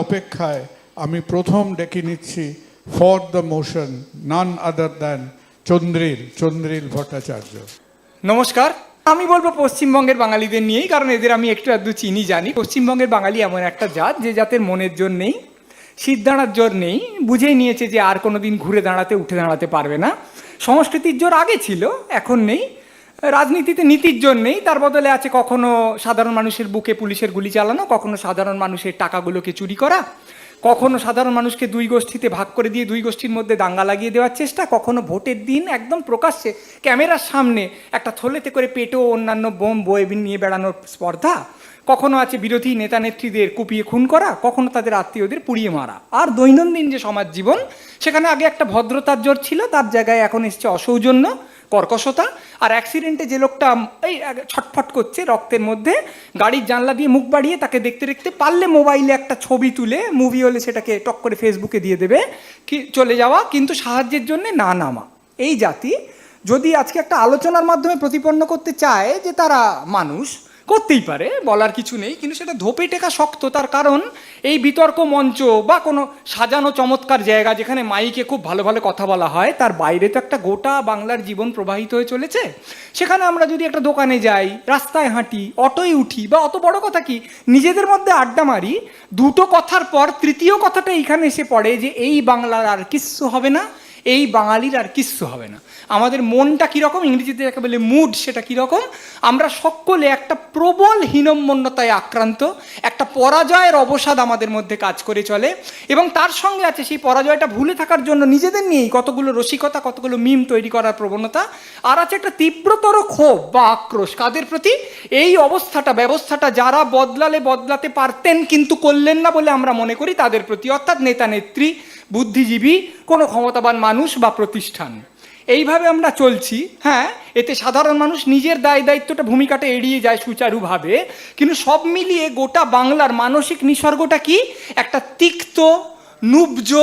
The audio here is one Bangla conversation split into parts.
অপেক্ষায় আমি প্রথম ডেকে নিচ্ছি for the motion none other than Chandril Chandril Bhattacharya নমস্কার। আমি বলব পশ্চিমবঙ্গের বাঙালিদের নিয়েই, কারণ এদের আমি একটু আধটু চিনি, জানি। পশ্চিমবঙ্গের বাঙালি এমন একটা জাত যে জাতের মনের জোর নেই, শীত দাঁড়ার জোর নেই, বুঝেই নিয়েছে যে আর কোনো দিন ঘুরে দাঁড়াতে, উঠে দাঁড়াতে পারবে না। সংস্কৃতির জোর আগে ছিল, এখন নেই। রাজনীতিতে নীতির জোর নেই তার বদলে আছে কখনো সাধারণ মানুষের বুকে পুলিশের গুলি চালানো, কখনো সাধারণ মানুষের টাকাগুলোকে চুরি করা, কখনো সাধারণ মানুষকে দুই গোষ্ঠীতে ভাগ করে দিয়ে দুই গোষ্ঠীর মধ্যে দাঙ্গা লাগিয়ে দেওয়ার চেষ্টা, কখনো ভোটের দিন একদম প্রকাশ্যে ক্যামেরার সামনে একটা থলেতে করে পেটো অন্যান্য বোম বয়ে নিয়ে বেড়ানোর স্পর্ধা, কখনো আছে বিরোধী নেতা নেত্রীদের কুপিয়ে খুন করা, কখনো তাদের আত্মীয়দের পুড়িয়ে মারা। আর দৈনন্দিন যে সমাজ জীবন, সেখানে আগে একটা ভদ্রতার জোর ছিল, তার জায়গায় এখন এসছে অসৌজন্য কর্কশতা আর অ্যাক্সিডেন্টে যে লোকটা, এই ছটফট করছে রক্তের মধ্যে, গাড়ির জানলা দিয়ে মুখ বাড়িয়ে তাকে দেখতে দেখতে পারলে মোবাইলে একটা ছবি তুলে মুভি হলে সেটাকে টক করে ফেসবুকে দিয়ে দেবে, কি, চলে যাওয়া, কিন্তু সাহায্যের জন্য না নামা। এই জাতি যদি আজকে একটা আলোচনার মাধ্যমে প্রতিপন্ন করতে চায় যে তারা মানুষ করতেই পারে, বলার কিছু নেই, কিন্তু সেটা ধোপে টেকা শক্ত। তার কারণ, এই বিতর্ক মঞ্চ বা কোনো সাজানো চমৎকার জায়গা যেখানে মাইকে খুব ভালো ভালো কথা বলা হয়, তার বাইরে তো একটা গোটা বাংলার জীবন প্রবাহিত হয়ে চলেছে। সেখানে আমরা যদি একটা দোকানে যাই, রাস্তায় হাঁটি, অটোয় উঠি, বা অত বড় কথা কি, নিজেদের মধ্যে আড্ডা মারি, দুটো কথার পর তৃতীয় কথাটা এইখানে এসে পড়ে যে, এই বাংলার আর কিচ্ছু হবে না এই বাঙালির আর কিচ্ছু হবে না। আমাদের মনটা কীরকম? ইংরেজিতে যাকে বলে মুড সেটা কীরকম? আমরা সকলে একটা প্রবল হীনম্মন্যতায় আক্রান্ত, একটা পরাজয়ের অবসাদ আমাদের মধ্যে কাজ করে চলে এবং তার সঙ্গে আছে সেই পরাজয়টা ভুলে থাকার জন্য নিজেদের নিয়েই কতগুলো রসিকতা, কতগুলো মিম তৈরি করার প্রবণতা আর আছে একটা তীব্রতর ক্ষোভ বা আক্রোশ। কাদের প্রতি? এই অবস্থাটা, ব্যবস্থাটা যারা বদলালে বদলাতে পারতেন কিন্তু করলেন না বলে আমরা মনে করি, তাদের প্রতি। অর্থাৎ নেতা নেত্রী বুদ্ধিজীবী, কোনো ক্ষমতাবান মানুষ বা প্রতিষ্ঠান। এইভাবে আমরা চলছি হ্যাঁ? এতে সাধারণ মানুষ নিজের দায় দায়িত্বটা ভূমিকাটা এড়িয়ে যায় সুচারুভাবে। কিন্তু সব মিলিয়ে গোটা বাংলার মানসিক নিসর্গটা কি? একটা তিক্ত, নুব্জ,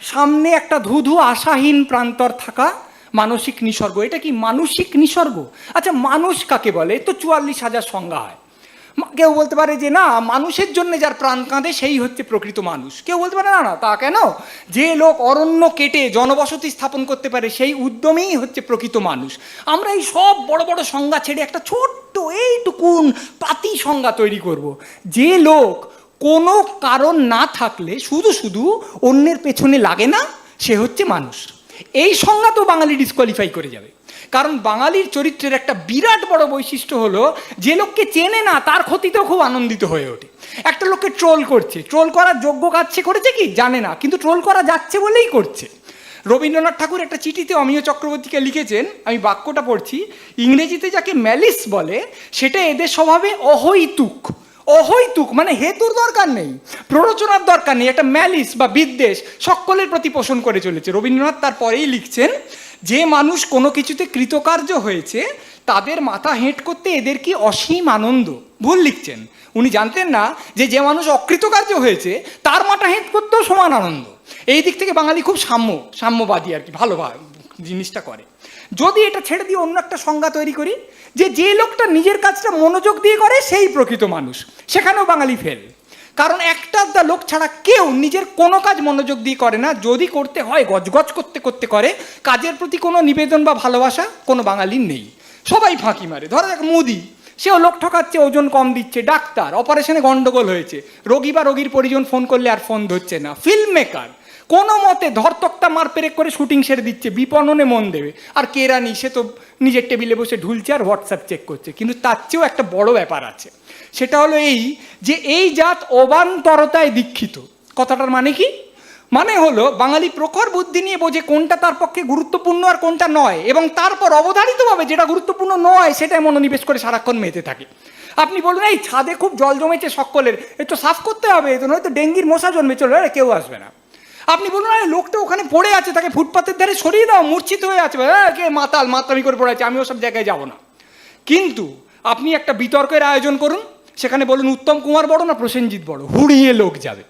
সামনে একটা ধুধু, আশাহীন প্রান্তর থাকা মানসিক নিসর্গ। এটা কি মানসিক নিসর্গ? আচ্ছা মানুষ কাকে বলে? তো চুয়াল্লিশ হাজার সংজ্ঞা হয়। কেউ বলতে পারে যে না, মানুষের জন্য যার প্রাণ কাঁদে, সেই হচ্ছে প্রকৃত মানুষ। কেউ বলতে পারে, না না, তা কেন? যে লোক অরণ্য কেটে জনবসতি স্থাপন করতে পারে, সেই উদ্যমেই হচ্ছে প্রকৃত মানুষ। আমরা এই সব বড় বড় সংজ্ঞা ছেড়ে একটা ছোট্ট এইটুকুন পাতি সংজ্ঞা তৈরি করব। যে লোক কোনো কারণ না থাকলে, শুধু শুধু অন্যের পেছনে লাগে না, সে হচ্ছে মানুষ। এই সংজ্ঞা তো বাঙালি ডিসকোয়ালিফাই করে যাবে। কারণ বাঙালির চরিত্রের একটা বিরাট বড় বৈশিষ্ট্য হলো, যে লোককে চেনে না, তার ক্ষতিতেও খুব আনন্দিত হয়ে ওঠে। একটা লোককে ট্রোল করছে। ট্রোল করার যোগ্য সে করেছে কি? জানে না। কিন্তু ট্রোল করা যাচ্ছে বলেই করছে। রবীন্দ্রনাথ ঠাকুর একটা চিঠিতে অমিয় চক্রবর্তীকে লিখেছেন, আমি বাক্যটা পড়ছি, ইংরেজিতে যাকে ম্যালিস বলে, সেটা এদের স্বভাবে অহৈতুক। অহৈতুক মানে হেতুর দরকার নেই, প্ররোচনার দরকার নেই, একটা ম্যালিস বা বিদ্বেষ সকলের প্রতি পোষণ করে চলেছে। রবীন্দ্রনাথ তারপরেই লিখছেন যে মানুষ কোনো কিছুতে কৃতকার্য হয়েছে, তাদের মাথা হেঁট করতে এদের কি অসীম আনন্দ? ভুল লিখছেন। উনি জানতেন না যে যে মানুষ অকৃতকার্য হয়েছে, তার মাথা হেঁট করতেও সমান আনন্দ। এই দিক থেকে বাঙালি খুব সাম্য, সাম্যবাদী আর কি, ভালো জিনিসটা করে। যদি এটা ছেড়ে দিয়ে অন্য একটা সংজ্ঞা তৈরি করি, যে যে লোকটা নিজের কাজটা মনোযোগ দিয়ে করে, সেই প্রকৃত মানুষ। সেখানেও বাঙালি ফেল। কারণ একটা আধা লোক ছাড়া কেউ নিজের কোনো কাজ মনোযোগ দিয়ে করে না। যদি করতে হয়, গজগজ করতে করতে করে, কাজের প্রতি কোনো নিবেদন বা ভালোবাসা কোনো বাঙালির নেই। সবাই ফাঁকি মারে। ধরো যাক মুদি, সেও লোক ঠকাচ্ছে, ওজন কম দিচ্ছে, ডাক্তার অপারেশনে গন্ডগোল হয়েছে। রোগী বা রোগীর পরিজন ফোন করলে আর ফোন ধরছে না। ফিল্ম মেকার কোনো মতে ধরতকটা মার পেরেক করে শুটিং সেরে দিচ্ছে, বিপণনে মন দেবে। আর কেরা কেরানি সে তো নিজের টেবিলে বসে ঢুলছে আর হোয়াটসঅ্যাপ চেক করছে। কিন্তু তার চেয়েও একটা বড় ব্যাপার আছে। সেটা হলো এই যে এই জাত অবান্তরতায় দীক্ষিত, কথাটার মানে কি? মানে হলো বাঙালি প্রখর বুদ্ধি নিয়ে বোঝে কোনটা তার পক্ষে গুরুত্বপূর্ণ আর কোনটা নয়, এবং তারপর অবধারিতভাবে যেটা গুরুত্বপূর্ণ নয়, সেটাই মনোনিবেশ করে সারাক্ষণ মেতে থাকে। আপনি বলুন, এই ছাদে খুব জল জমেছে সকলের, এ তো সাফ করতে হবে, এ তো নয়তো ডেঙ্গির মশা জন্মে চলে কেউ আসবে না। আপনি বলুন আরে লোকটা ওখানে পড়ে আছে তাকে ফুটপাতের ধারে সরিয়ে দাও মূর্ছিত হয়ে আছে। "এ, কে মাতাল মাতামি করে পড়ে আছে আমি ওসব জায়গায় যাব না। কিন্তু আপনি একটা বিতর্কের আয়োজন করুন সেখানে বলুন উত্তম কুমার বড় না প্রসেনজিৎ বড়? হুড়িয়ে লোক যাবে।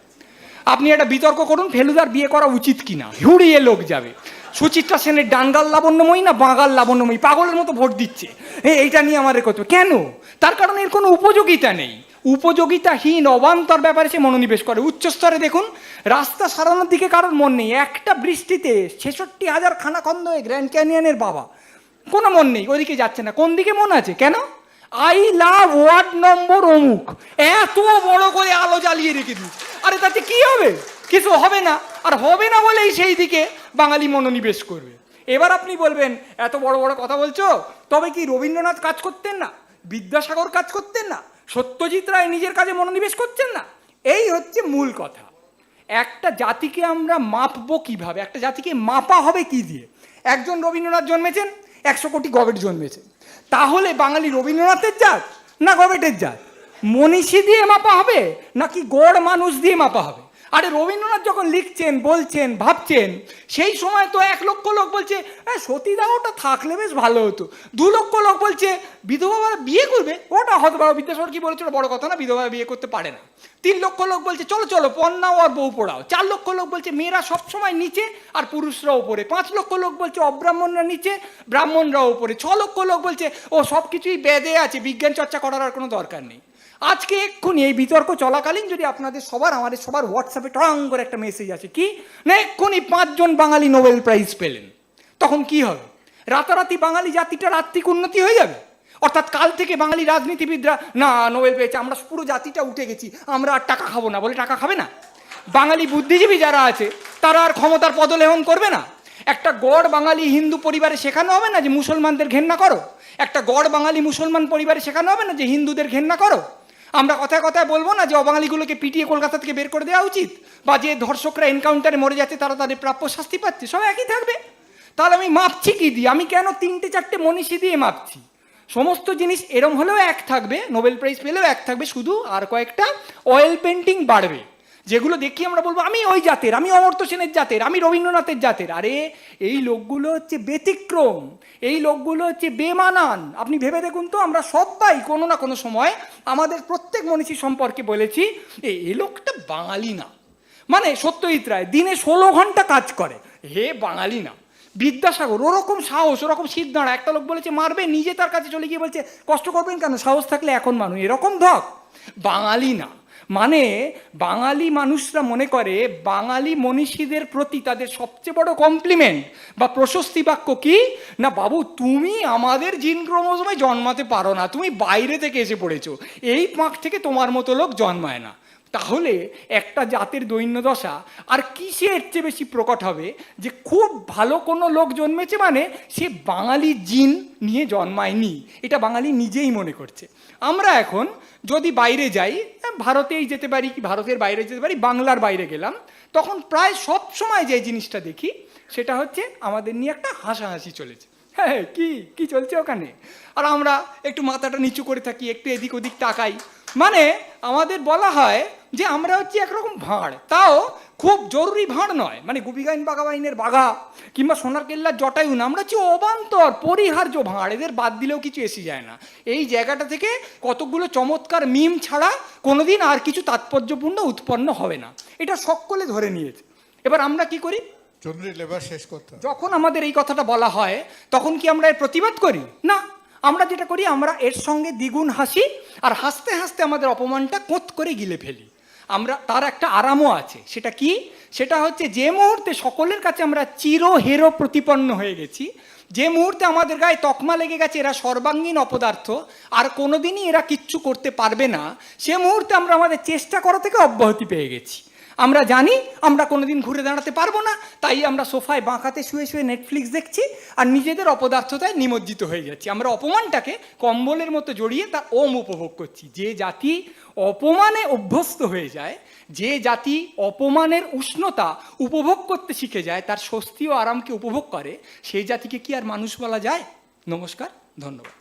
আপনি একটা বিতর্ক করুন ফেলুদার বিয়ে করা উচিত কিনা? হুড়িয়ে লোক যাবে। সুচিত্রা সেনের ডাঙ্গাল লাবণ্যময়ী না বাঙাল লাবণ্যময়ী? পাগলের মতো ভোট দিচ্ছে। এইটা নিয়ে আমাদের হবে। কেন? তার কারণ এর কোনো উপযোগিতা নেই। উপযোগিতাহীন, অবান্তর ব্যাপারে সে মনোনিবেশ করে। উচ্চস্তরে দেখুন, রাস্তা সারানোর দিকে কারোর মন নেই। একটা বৃষ্টিতে ছেষট্টি হাজার খানা খন্দ হয়ে গ্র্যান্ড ক্যানিয়নের বাবা। কোনো মন নেই, ওদিকে যাচ্ছে না। কোন দিকে মন আছে? কেন? আই লাভ ওয়ার্ড নম্বর অমুক। এত বড় করে আলো জ্বালিয়ে রেখে দিই আরে তাতে কি হবে? কিছু হবে না। আর হবে না বলেই সেই দিকে বাঙালি মনোনিবেশ করবে। এবার আপনি বলবেন, এত বড় বড় কথা বলছো? তবে কি রবীন্দ্রনাথ কাজ করতেন না? বিদ্যাসাগর কাজ করতেন না? সত্যজিৎ রায় নিজের কাজে মনোনিবেশ করছেন না? এই হচ্ছে মূল কথা। একটা জাতিকে আমরা মাপবো কীভাবে? একটা জাতিকে মাপা হবে কি দিয়ে? একজন রবীন্দ্রনাথ জন্মেছেন, একশো কোটি গবেট জন্মেছে। তাহলে বাঙালি রবীন্দ্রনাথের জাত না গবেটের জাত? মনীষী দিয়ে মাপা হবে নাকি গড় মানুষ দিয়ে মাপা হবে? আরে রবীন্দ্রনাথ যখন লিখছেন, বলছেন, ভাবছেন, সেই সময় তো এক লক্ষ লোক বলছে হ্যাঁ থাকলে বেশ ভালো হতো। দু লক্ষ লোক বলছে, বিধবা বিয়ে করবে? ওটা হয়তো বাবা বিদ্যাসাগর কি বলেছিল, বড় কথা না, বিধবা বিয়ে করতে পারে না। তিন লক্ষ লোক বলছে, চলো চলো পন্নাও আর বউ পড়াও। চার লক্ষ লোক বলছে, মেয়েরা সবসময় নিচে আর পুরুষরা ওপরে পাঁচ লক্ষ লোক বলছে, অব্রাহ্মণরা নিচে ব্রাহ্মণরা ওপরে ছ লক্ষ লোক বলছে, ও সব কিছুই বেদে আছে, বিজ্ঞান চর্চা করার আর কোনো দরকার নেই। আজকে এক্ষুনি এই বিতর্ক চলাকালীন যদি আপনাদের সবার, আমাদের সবার হোয়াটসঅ্যাপে টং করে একটা মেসেজ আছে কি? না, এক্ষুনি পাঁচজন বাঙালি নোবেল প্রাইজ পেলেন। তখন কি হবে? রাতারাতি বাঙালি জাতিটার আত্মিক উন্নতি হয়ে যাবে? অর্থাৎ কাল থেকে বাঙালি রাজনীতিবিদরা, না, নোবেল পেয়েছে, আমরা পুরো জাতিটা উঠে গেছি, আমরা আর টাকা খাব না। বলে টাকা খাবে না। বাঙালি বুদ্ধিজীবী যারা আছে, তারা আর ক্ষমতার পদলেহন করবে না। একটা গড় বাঙালি হিন্দু পরিবারে শেখানো হবে না যে, মুসলমানদের ঘেন্না করো? একটা গড় বাঙালি মুসলমান পরিবারে শেখানো হবে না যে, হিন্দুদের ঘেন্না করো? আমরা কথায় কথায় বলব না যে অবাঙালিগুলোকে পিটিয়ে কলকাতা থেকে বের করে দেওয়া উচিত, বা যে ধর্ষকরা এনকাউন্টারে মরে যাচ্ছে তারা তাদের প্রাপ্য শাস্তি পাচ্ছে, সব একই থাকবে। তাহলে আমি মাপছি কি দিয়ে? আমি কেন তিনটে চারটে মনীষী দিয়ে মাপছি? সমস্ত জিনিস এরম হলেও এক থাকবে নোবেল প্রাইজ পেলেও এক থাকবে, শুধু আর কয়েকটা অয়েল পেন্টিং বাড়বে। যেগুলো দেখি আমরা বলব আমি ওই জাতের আমি অমর্ত্য সেনের জাতের আমি রবীন্দ্রনাথের জাতের। আরে এই লোকগুলো হচ্ছে ব্যতিক্রম এই লোকগুলো হচ্ছে বেমানান। আপনি ভেবে দেখুন তো আমরা সবাই কোনো না কোনো সময় আমাদের প্রত্যেক মনীষী সম্পর্কে বলেছি "এ, এই লোকটা বাঙালি না। মানে সত্যজিৎ রায় দিনে ষোলো ঘণ্টা কাজ করে। হে বাঙালি না। বিদ্যাসাগর ওরকম সাহস ওরকম সিদ্ধাঁড়া একটা লোক বলেছে মারবে নিজে তার কাছে চলে গিয়ে বলছে কষ্ট করবেন কেন? সাহস থাকলে এখন মানুষ। এরকম ধক। বাঙালি না। মানে বাঙালি মানুষরা মনে করে বাঙালি মনীষীদের প্রতি তাদের সবচেয়ে বড় কমপ্লিমেন্ট বা প্রশস্তি বাক্য কি? না বাবু, তুমি আমাদের জিন ক্রোমোজোমে জন্মাতে পারো না, তুমি বাইরে থেকে এসে পড়েছো, এই পাঁক থেকে তোমার মতো লোক জন্মায় না। তাহলে একটা জাতের দৈন্যদশা আর কিসে এর চেয়ে বেশি প্রকট হবে যে খুব ভালো কোনো লোক জন্মেছে মানে সে বাঙালি জিন নিয়ে জন্মায়নি, এটা বাঙালি নিজেই মনে করছে। আমরা এখন যদি বাইরে যাই ভারতেই যেতে পারি কি ভারতের বাইরে যেতে পারি, বাংলার বাইরে গেলাম। তখন প্রায় সব সময় যে জিনিসটা দেখি, সেটা হচ্ছে আমাদের নিয়ে একটা হাসাহাসি চলেছে। হ্যাঁ কি? কি চলছে ওখানে? আর আমরা একটু মাথাটা নিচু করে থাকি, একটু এদিক ওদিক তাকাই। মানে আমাদের বলা হয় যে আমরা হচ্ছে একরকম ভাঁড়। তাও খুব জরুরি ভাঁড় নয়। মানে গুপিগাইন বাঘাবাইনের বাঘা কিংবা সোনার কেল্লার জটায়ু না আমরা হচ্ছে অবান্তর পরিহার্য ভাঁড়। এদের বাদ দিলেও কিছু এসে যায় না। এই জায়গাটা থেকে কতগুলো চমৎকার মিম ছাড়া কোনোদিন আর কিছু তাৎপর্যপূর্ণ উৎপন্ন হবে না। এটা সকলে ধরে নিয়েছে। এবার আমরা কি করি? চন্দ্রী লেবার শেষ করতে যখন আমাদের এই কথাটা বলা হয় তখন কি আমরা এর প্রতিবাদ করি? না। আমরা যেটা করি আমরা এর সঙ্গে দ্বিগুণ হাসি আর হাসতে হাসতে আমাদের অপমানটা কোত করে গিলে ফেলি। আমরা, তার একটা আরামও আছে। সেটা কি? সেটা হচ্ছে যে মুহূর্তে সকলের কাছে আমরা চির হেরো প্রতিপন্ন হয়ে গেছি। যে মুহূর্তে আমাদের গায়ে তকমা লেগে গেছে, এরা সর্বাঙ্গীন অপদার্থ, আর কোনোদিনই এরা কিচ্ছু করতে পারবে না, সে মুহূর্তে আমরা আমাদের চেষ্টা করা থেকে অব্যাহতি পেয়ে গেছি। আমরা জানি, আমরা কোনোদিন ঘুরে দাঁড়াতে পারব না, তাই আমরা সোফায় বাঁকাতে শুয়ে শুয়ে নেটফ্লিক্স দেখছি আর নিজেদের অপদার্থতায় নিমজ্জিত হয়ে যাচ্ছি। আমরা অপমানটাকে কম্বলের মতো জড়িয়ে তার ওম উপভোগ করছি। যে জাতি অপমানে অভ্যস্ত হয়ে যায়, যে জাতি অপমানের উষ্ণতা উপভোগ করতে শিখে যায়, তার স্বস্তি ও আরামকে উপভোগ করে, সেই জাতিকে কি আর মানুষ বলা যায়? নমস্কার, ধন্যবাদ।